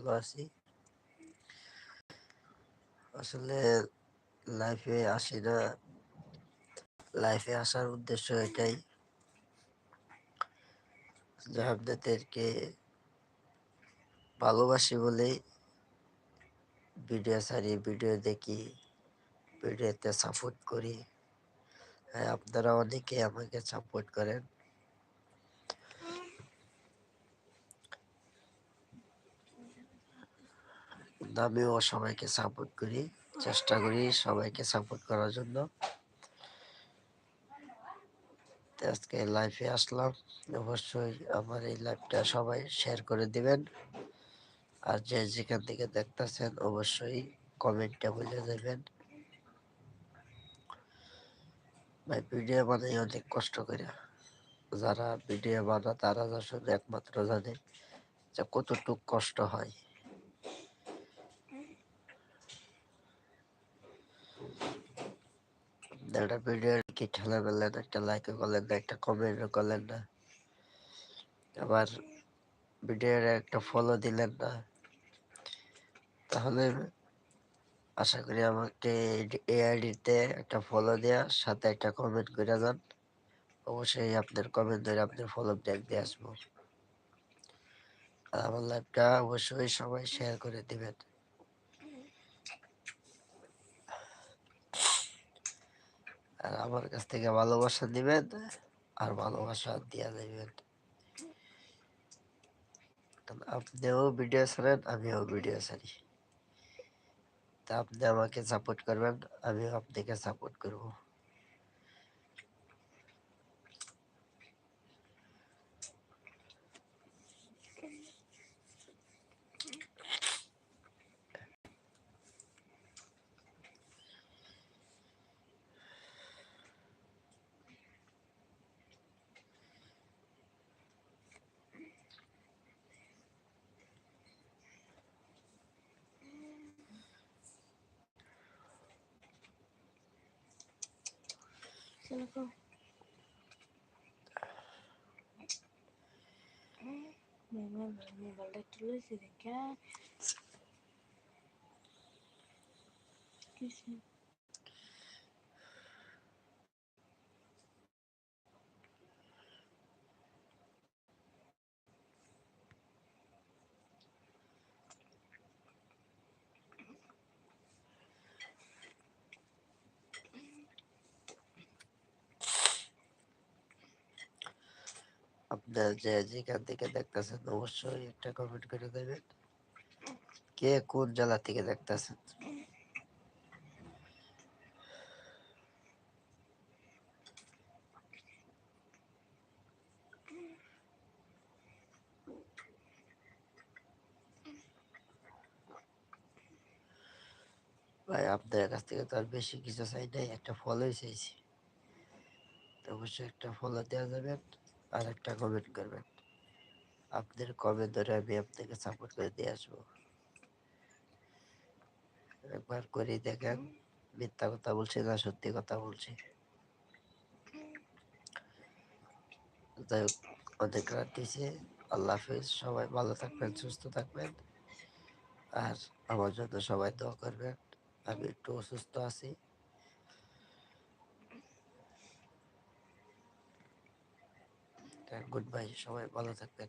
ভালো আছি। আসলে লাইফে আসি না। লাইফে আসার উদ্দেশ্য এটাই। যে আপনাদেরকে ভালোবাসি বলেই ভিডিও ছাড়ি ভিডিও দেখি ভিডিওতে সাপোর্ট করি। হ্যাঁ আপনারা অনেকে আমাকে সাপোর্ট করেন। আমিও সবাইকে সাপোর্ট করি, চেষ্টা করি সবাইকে সাপোর্ট করার জন্য। আজকে লাইফে আসলাম, অবশ্যই আমার এই লাইফটা সবাই শেয়ার করে দিবেন। আর যে যেখান থেকে দেখতেছেন অবশ্যই কমেন্টটা বলে দেবেন। ভাই ভিডিও বানাই অনেক কষ্ট করে। যারা ভিডিও বানা তারা যা শুধু একমাত্র জানে যে কতটুক কষ্ট হয়। একটা ভিডিও কি ঠেলা ফেললেন একটা লাইক করলেন না, একটা কমেন্ট করলেন না। আবার ভিডিওর একটা ফলো দিলেন না। তাহলে আশা করি আমাকে এই আইডিতে একটা ফলো দেওয়া সাথে একটা কমেন্ট করে যান অবশ্যই আপনার কমেন্ট ধরে আপনার ফলো ব্যাক দিয়ে আসব। আর আমার লাইভটা অবশ্যই সবাই শেয়ার করে দিবেন। আর আমার কাছ থেকে ভালোবাসা দিবেন আর ভালোবাসা দিয়া দেবেন। আপনিও ভিডিও ছাড়েন, আমিও ভিডিও ছাড়ি। তা আপনি আমাকে সাপোর্ট করবেন, আমিও আপনাকে সাপোর্ট করব। চলো গো মোবাইলটা একটু লইছি দেখা। আপনার যে যেখান থেকে দেখতেছেন, অবশ্যই একটা কমেন্ট করে দেবেন। কে কোন জেলা থেকে দেখতেছেন? ভাই, আপনার কাছ থেকে তো আর বেশি কিছু চাই নাই, একটা ফলোই চাইছি। তো অবশ্যই একটা ফলো দেওয়া যাবেন আর একটা কমেন্ট করবেন। আপনার কমেন্ট ধরে আমি আপনাকে সাপোর্ট করে দিয়ে আসব। একবার করে দেখেন, মিথ্যা কথা বলছি না সত্যি কথা বলছি। যাই হোক, অনেক রাত দিয়েছে আল্লাহ হাফিজ, সবাই ভালো থাকবেন, সুস্থ থাকবেন। আর আমার জন্য সবাই দোয়া করবেন। আমি একটু অসুস্থ আছি। গুড বাই সবাই ভালো থাকবেন।